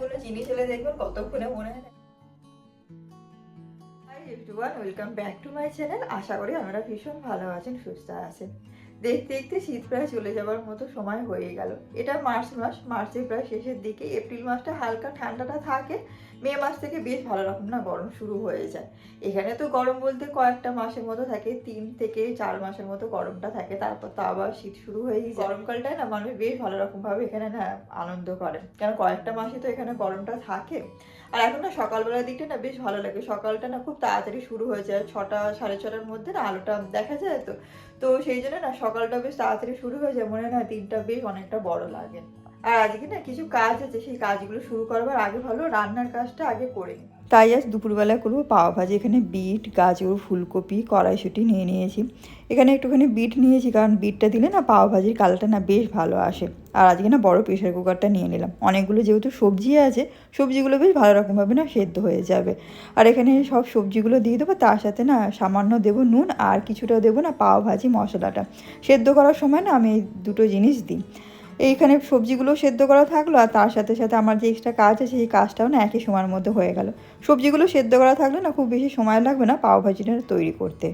কোনো জিনিস এলে দেখবেন কতক্ষণে মনে হয়। Welcome back to my channel আশা করি আপনারা ভীষণ ভালো আছেন, সুস্থ আছেন। দেখতে দেখতে শীত প্রায় চলে যাওয়ার মতো সময় হয়ে গেল। এটা মার্চ মাস, মার্চের প্রায় শেষের দিকে এপ্রিল মাসটা হালকা ঠান্ডাটা থাকে। মে মাস থেকে বেশ ভালো রকম না গরম শুরু হয়ে যায়। এখানে তো গরম বলতে কয়েকটা মাসের মতো থাকে, তিন থেকে চার মাসের মতো গরমটা থাকে, তারপর তো আবার শীত শুরু হয়ে যায়। গরমকালটায় না মানুষ বেশ ভালো রকমভাবে এখানে না আনন্দ করে। কেন কয়েকটা মাসে তো এখানে গরমটা থাকে। আর এখন না সকালবেলার দিকটা না বেশ ভালো লাগে। সকালটা না খুব তাড়াতাড়ি শুরু হয়ে যায়, ছটা, সাড়ে ছটার মধ্যে না আলোটা দেখা যায় তো। তো সেই জন্য না সকালটা বেশ তাড়াতাড়ি শুরু হয়ে যায়, মনে হয় দিনটা বেশ অনেকটা বড় লাগে। আর আজকে না কিছু কাজ আছে, সেই কাজগুলো শুরু করবার আগে ভালো রান্নার কাজটা আগে করে নিই। তাই আজ দুপুরবেলা করব পাওয়া ভাজি। এখানে বিট, গাজর, ফুলকপি, কড়াইশুঁটি নিয়ে নিয়েছি। এখানে একটুখানি বিট নিয়েছি, কারণ বিটটা দিলে না পাওয়া ভাজির কালারটা না বেশ ভালো আসে। আর আজকে না বড় প্রেশার কুকারটা নিয়ে নিলাম। অনেকগুলো যেহেতু সবজি আছে, সবজিগুলো বেশ ভালো রকমভাবে না সেদ্ধ হয়ে যাবে। আর এখানে সব সবজিগুলো দিয়ে দেবো, তার সাথে না সামান্য দেবো নুন আর কিছুটা দেবো না পাওয়া ভাজি মশলাটা। সেদ্ধ করার সময় না আমি এই দুটো জিনিস দিই। এইখানে সবজিগুলো সেদ্ধ করা থাকল আর তার সাথে সাথে আমার যে এক্সট্রা কাজ আছে সেই কাজটাও না একই সময়ের মধ্যে হয়ে গেল। সবজিগুলো সেদ্ধ করা থাকলে না খুব বেশি সময় লাগবে না পাও ভাজিটা তৈরি করতে।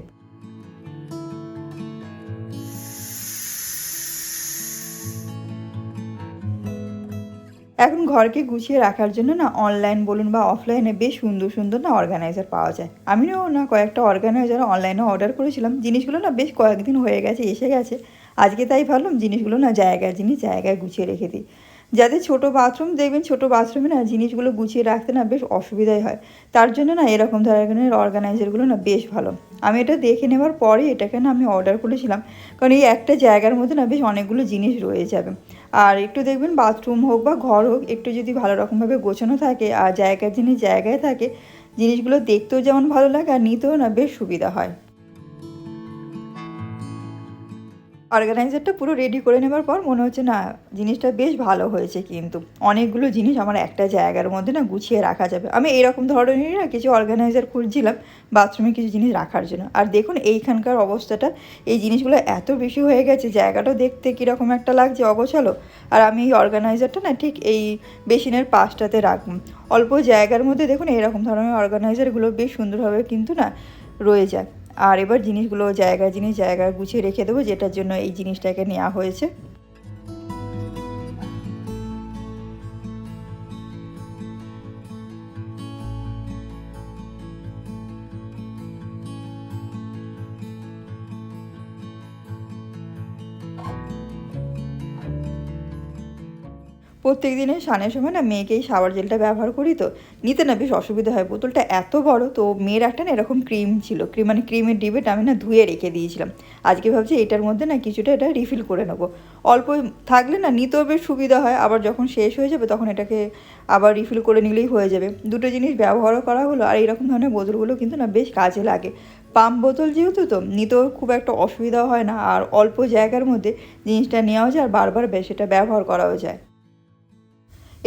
এখন ঘরকে গুছিয়ে রাখার জন্য না অনলাইন বলুন বা অফলাইনে বেশ সুন্দর সুন্দর না অর্গানাইজার পাওয়া যায়। আমিও না কয়েকটা অর্গানাইজার অনলাইনে অর্ডার করেছিলাম। জিনিসগুলো না বেশ কয়েকদিন হয়ে গেছে, এসে গেছে। আজকে তাই ভাবলাম জিনিসগুলো না জায়গায় জিনিস জায়গায় গুছিয়ে রেখে দিই। যাদের ছোট বাথরুম দেখবেন ছোট বাথরুমে না জিনিসগুলো গুছিয়ে রাখতে না বেশ অসুবিধাই হয়। তার জন্য না এরকম ধরনের অর্গানাইজারগুলো না বেশ ভালো। আমি এটা দেখে নেওয়ার পরে এটাকে না আমি অর্ডার করেছিলাম। কারণ এই একটা জায়গার মধ্যে না বেশ অনেকগুলো জিনিস রয়ে যাবে। আর একটু দেখবেন বাথরুম হোক বা ঘর হোক, একটু যদি ভালো রকমভাবে গোছানো থাকে আর জায়গার জিনিস জায়গায় থাকে, জিনিসগুলো দেখতেও যেমন ভালো লাগে আর নিতেও না বেশ সুবিধা হয়। অর্গানাইজারটা পুরো রেডি করে নেবার পর মনে হচ্ছে, না, জিনিসটা বেশ ভালো হয়েছে কিন্তু। অনেকগুলো জিনিস আমার একটা জায়গার মধ্যে না গুছিয়ে রাখা যাবে। আমি এরকম ধরনেরই না কিছু অর্গানাইজার খুঁজছিলাম বাথরুমে কিছু জিনিস রাখার জন্য। আর দেখুন, এইখানকার অবস্থাটা, এই জিনিসগুলো এত বেশি হয়ে গেছে জায়গাটাও দেখতে কীরকম একটা লাগছে অগোছালো। আর আমি এই অর্গানাইজারটা না ঠিক এই বেসিনের পাশটাতে রাখব। অল্প জায়গার মধ্যে দেখুন, এরকম ধরনের অর্গানাইজারগুলো বেশ সুন্দরভাবে কিন্তু না রয়ে যায়। আর এবার জিনিসগুলো জায়গায় জিনিস জায়গায় গুছিয়ে রেখে দেবো, যেটার জন্য এই জিনিসটাকে নেওয়া হয়েছে। প্রত্যেক দিনে স্নানের সময় না মেয়েকেই সাওয়ার জেলটা ব্যবহার করি তো, নিতে না বেশ অসুবিধা হয়। বোতলটা এত বড়, তো মেয়ের একটা না এরকম ক্রিম ছিল। ক্রিম মানে ক্রিমের ডিবেটা আমি না ধুয়ে রেখে দিয়েছিলাম। আজকে ভাবছি এটার মধ্যে না কিছুটা এটা রিফিল করে নেব। অল্প থাকলে না নিতেও বেশ সুবিধা হয়, আবার যখন শেষ হয়ে যাবে তখন এটাকে আবার রিফিল করে নিলেই হয়ে যাবে। দুটো জিনিস ব্যবহারও করা হলো, আর এরকম ধরনের বোতলগুলো কিন্তু না বেশ কাজে লাগে। পাম্প বোতল যেহেতু তো, নিতেও খুব একটা অসুবিধাও হয় না, আর অল্প জায়গার মধ্যে জিনিসটা নেওয়াও যায়, আর বারবার বেশ এটা ব্যবহার করাও যায়।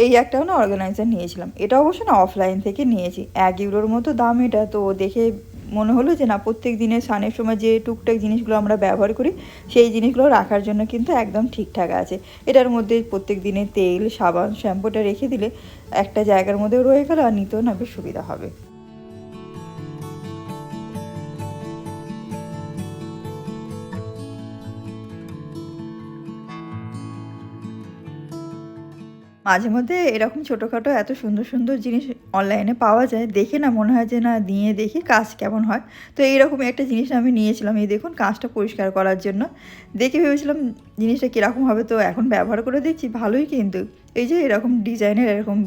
এই একটাও না অর্গানাইজার নিয়েছিলাম। এটা অবশ্য না অফলাইন থেকে নিয়েছি। এক ইউরোর মতো দাম এটা, তো দেখে মনে হলো যে না, প্রত্যেক দিনে স্নানের সময় যে টুকটাক জিনিসগুলো আমরা ব্যবহার করি, সেই জিনিসগুলো রাখার জন্য কিন্তু একদম ঠিকঠাক আছে। এটার মধ্যে প্রত্যেক দিনে তেল, সাবান, শ্যাম্পুটা রেখে দিলে একটা জায়গার মধ্যে রয়ে গেল আর নিতেও না বেশ সুবিধা হবে। মাঝে মধ্যে এরকম ছোটোখাটো এত সুন্দর সুন্দর জিনিস অনলাইনে পাওয়া যায়, দেখে না মনে হয় যে না দিয়ে দেখি কাজ কেমন হয়। তো এইরকম একটা জিনিস আমি নিয়েছিলাম, এই দেখুন কাজটা পরিষ্কার করার জন্য। দেখে ভেবেছিলাম জিনিসটা কীরকম হবে, তো এখন ব্যবহার করে দেখছি, ভালোই কিন্তু। এই যে এরকম ডিজাইনের, এরকম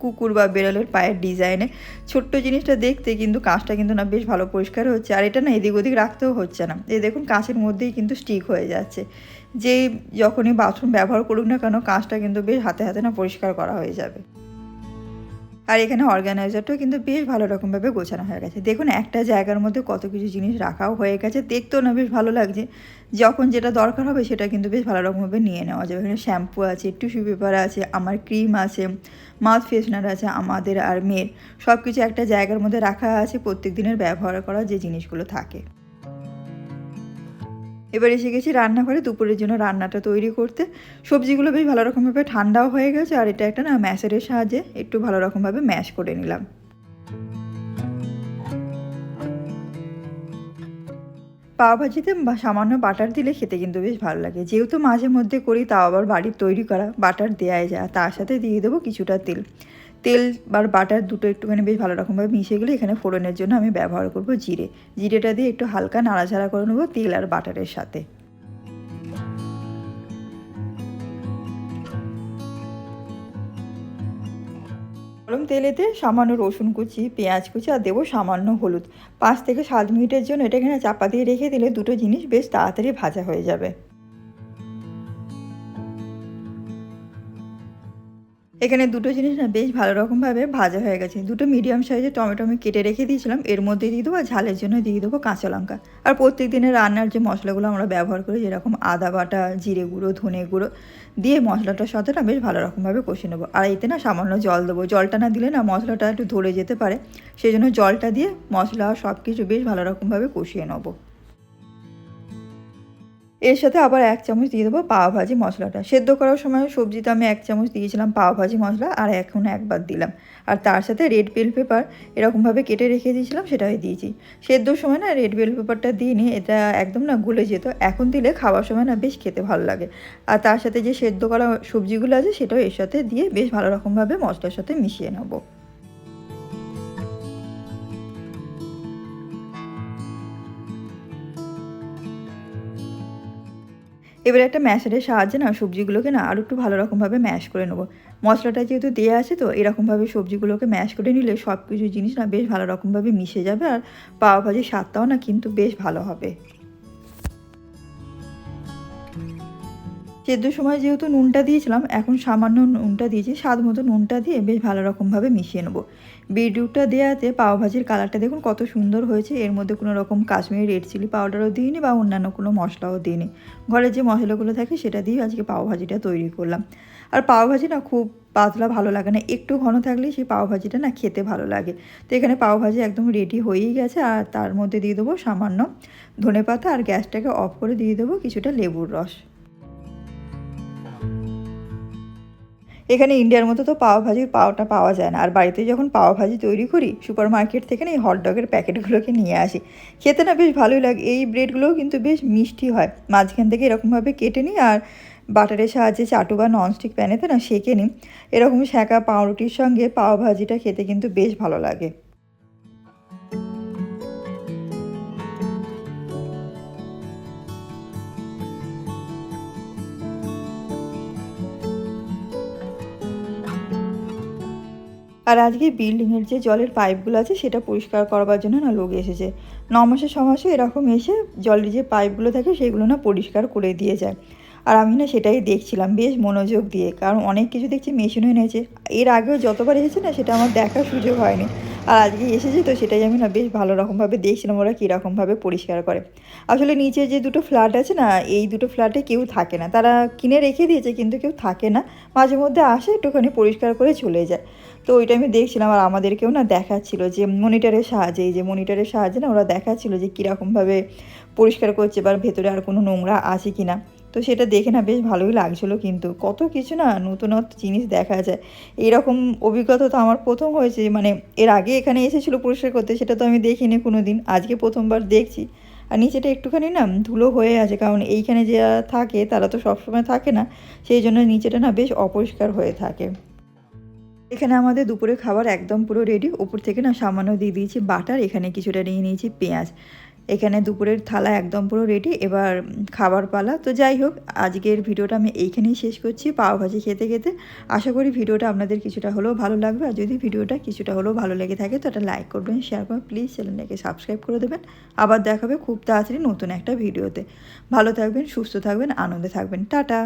কুকুর বা বেড়ালের পায়ের ডিজাইনে ছোট্ট জিনিসটা দেখতে কিন্তু কাঁচটা কিন্তু না বেশ ভালো পরিষ্কার হচ্ছে। আর এটা না এদিক ওদিক রাখতেও হচ্ছে না। এই দেখুন কাঁচের মধ্যেই কিন্তু স্টিক হয়ে যাচ্ছে। যেই যখনই বাথরুম ব্যবহার করুক না কেন কাঁচটা কিন্তু বেশ হাতে হাতে না পরিষ্কার করা হয়ে যাবে। আর এখানে অর্গানাইজারটাও কিন্তু বেশ ভালো রকমভাবে গোছানো হয়ে গেছে। দেখুন, একটা জায়গার মধ্যে কত কিছু জিনিস রাখাও হয়ে গেছে। দেখতেও না বেশ ভালো লাগছে। যখন যেটা দরকার হবে সেটা কিন্তু বেশ ভালো রকমভাবে নিয়ে নেওয়া যাবে। এখানে শ্যাম্পু আছে টিস্যু পেপার আছে, আমার ক্রিম আছে মাউথ ফ্রেশনার আছে, আমাদের আর মেয়ের সব কিছু একটা জায়গার মধ্যে রাখা আছে। প্রত্যেক দিনের ব্যবহার করা যে জিনিসগুলো থাকে। এবার এসে গেছি রান্নাঘরে দুপুরের জন্য রান্নাটা তৈরি করতে। সবজিগুলো বেশ ভালো রকমভাবে ঠান্ডাও হয়ে গেছে আর এটা একটা না ম্যাশের সাহায্যে একটু ভালো রকমভাবে ম্যাশ করে নিলাম। পাও ভাজিতে বা সামান্য বাটার দিলে খেতে কিন্তু বেশ ভালো লাগে। যেহেতু মাঝে মধ্যে করি, তাও আবার বাড়ির তৈরি করা বাটার দেওয়াই যায়। তার সাথে দিয়ে দেবো কিছুটা তেল। তেল বা বাটার দুটো একটুখানি বেশ ভালো রকমভাবে মিশে গেলে এখানে ফোড়নের জন্য আমি ব্যবহার করব জিরে। জিরেটা দিয়ে একটু হালকা নাড়াচাড়া করে নেব তেল আর বাটারের সাথে। গরম তেলেতে সামান্য রসুন কুচি, পেঁয়াজ কুচি আর দেবো সামান্য হলুদ। পাঁচ থেকে সাত মিনিটের জন্য এটা এখানে চাপা দিয়ে রেখে দিলে দুটো জিনিস বেশ তাড়াতাড়ি ভাজা হয়ে যাবে। এখানে দুটো জিনিস না বেশ ভালো রকমভাবে ভাজা হয়ে গেছে। দুটো মিডিয়াম সাইজের টমেটো আমি কেটে রেখে দিয়েছিলাম। এর মধ্যে দিয়ে দেবো আর ঝালের জন্য দিয়ে দেবো কাঁচা লঙ্কা। আর প্রত্যেক দিনের রান্নার যে মশলাগুলো আমরা ব্যবহার করি যেরকম আদা বাটা, জিরে গুঁড়ো, ধনে গুঁড়ো, দিয়ে মশলাটার সাথে না বেশ ভালো রকমভাবে কষে নেব। আর এতে না সামান্য জল দেবো। জলটা না দিলে না মশলাটা একটু ধরে যেতে পারে। সেই জন্য জলটা দিয়ে মশলা সব কিছু বেশ ভালো রকমভাবে কষিয়ে নেব। এর সাথে আবার এক চামচ দিয়ে দেবো পাওয়া ভাজি মশলাটা। সেদ্ধ করার সময় সবজিতে আমি এক চামচ দিয়েছিলাম পাওয়া ভাজি মশলা আর এখন একবার দিলাম। আর তার সাথে রেড বেল পেপার এরকমভাবে কেটে রেখে দিয়েছিলাম, সেটাই দিয়েছি। সেদ্ধর সময় না রেড বেল পেপারটা দিয়ে নিয়ে এটা একদম না গুলে যেত। এখন দিলে খাওয়ার সময় না বেশ খেতে ভালো লাগে। আর তার সাথে যে সেদ্ধ করা সবজিগুলো আছে, সেটাও এর সাথে দিয়ে বেশ ভালো রকমভাবে মশলার সাথে মিশিয়ে নেব। এবার একটা ম্যাশারের সাহায্যে না সবজিগুলোকে না আরও একটু ভালো রকমভাবে ম্যাশ করে নেব। মশলাটা যেহেতু দেওয়া আছে তো এরকমভাবে সবজিগুলোকে ম্যাশ করে নিলে সব কিছু জিনিস না বেশ ভালো রকমভাবে মিশে যাবে আর পাওয়া ভাজির স্বাদটাও না কিন্তু বেশ ভালো হবে। সেদ্ধ সময় যেহেতু নুনটা দিয়েছিলাম, এখন সামান্য নুনটা দিয়েছি, স্বাদ মতো নুনটা দিয়ে বেশ ভালো রকমভাবে মিশিয়ে নেব। বিটরুটটা দেওয়াতে পাও ভাজির কালারটা দেখুন কত সুন্দর হয়েছে, এর মধ্যে কোনো রকম কাশ্মীরি রেড চিলি পাউডারও দিইনি বা অন্যান্য কোনো মশলাও দিইনি। ঘরে যে মশলাগুলো থাকে সেটা দিয়ে আজকে পাও ভাজিটা তৈরি করলাম। আর পাও ভাজি না খুব পাতলা ভালো লাগে না, একটু ঘন থাকলেই সেই পাও ভাজিটা না খেতে ভালো লাগে। তো এখানে পাও ভাজি একদম রেডি হয়েই গেছে, আর তার মধ্যে দিয়ে দেবো সামান্য ধনে পাতা আর গ্যাসটাকে অফ করে দিয়ে দেবো কিছুটা লেবুর রস। এখানে ইন্ডিয়ার মতো তো পাওয়া ভাজির পাওয়াটা পাওয়া যায় না। আর বাড়িতে যখন পাওয়া ভাজি তৈরি করি সুপার মার্কেট থেকে না এই হটডগের প্যাকেটগুলোকে নিয়ে আসি। খেতে না বেশ ভালোই লাগে। এই ব্রেডগুলোও কিন্তু বেশ মিষ্টি হয়। মাঝখান থেকে এরকমভাবে কেটে নিই আর বাটারের সাহায্যে চাটু বা ননস্টিক প্যানেতে না সেঁকে নিই। এরকম সেঁকা পাউরুটির সঙ্গে পাওয়া ভাজিটা খেতে কিন্তু বেশ ভালো লাগে। আর আজকে বিল্ডিংয়ের যে জলের পাইপগুলো আছে, সেটা পরিষ্কার করবার জন্য না লোক এসেছে। ন মাসে ছ মাসে এরকম এসে জলের যে পাইপগুলো থাকে, সেগুলো না পরিষ্কার করে দিয়ে যায়। আর আমি না সেটাই দেখছিলাম, বেশ মনোযোগ দিয়ে। কারণ অনেক কিছু দেখছি মেশিনও এনেছে। এর আগেও যতবার এসেছে না, সেটা আমার দেখার সুযোগ হয়নি। আর আজকে এসেছে তো সেটাই আমি না বেশ ভালো রকমভাবে দেখছিলাম, ওরা কীরকমভাবে পরিষ্কার করে। আসলে নিচে যে দুটো ফ্ল্যাট আছে না, এই দুটো ফ্ল্যাটে কেউ থাকে না। তারা কিনে রেখে দিয়েছে, কিন্তু কেউ থাকে না। মাঝে মধ্যে আসে, একটুখানি পরিষ্কার করে চলে যায়। তো ওইটা আমি দেখছিলাম আর আমাদেরকেও না দেখাচ্ছিল যে মনিটরের সাহায্যে, এই যে মনিটরের সাহায্যে না ওরা দেখাচ্ছিল যে কীরকমভাবে পরিষ্কার করছে বা ভেতরে আর কোনো নোংরা আছে কি না তো সেটা দেখে না বেশ ভালোই লাগছিল কিন্তু। কত কিছু না নতুনত্ব জিনিস দেখা যায়। এইরকম অভিজ্ঞতা তো আমার প্রথম হয়েছে মানে এর আগে এখানে এসেছিল পরিষ্কার করতে, সেটা তো আমি দেখিনি কোনো দিন আজকে প্রথমবার দেখছি। আর নিচেটা একটুখানি না ধুলো হয়ে আছে, কারণ এইখানে যারা থাকে তারা তো সবসময় থাকে না। সেই জন্য নিচেটা না বেশ অপরিষ্কার হয়ে থাকে। এখানে আমাদের দুপুরে খাবার একদম পুরো রেডি উপর থেকে না সামান্য দিয়ে দিয়েছি বাটার, এখানে কিছুটা নিয়ে নিয়েছি পেঁয়াজ। এখানে দুপুরের থালা একদম পুরো রেডি এবার খাবার পালা। তো যাই হোক, আজকের ভিডিওটা আমি এইখানেই শেষ করছি পাও ভাজি খেতে খেতে। আশা করি ভিডিওটা আপনাদের কিছুটা হলেও ভালো লাগবে। আর যদি ভিডিওটা কিছুটা হলেও ভালো লেগে থাকে, তো এটা লাইক করবেন শেয়ার করবেন। প্লিজ চ্যানেলটাকে সাবস্ক্রাইব করে দেবেন। আবার দেখাবে খুব তাড়াতাড়ি নতুন একটা ভিডিওতে। ভালো থাকবেন, সুস্থ থাকবেন, আনন্দে থাকবেন। টাটা!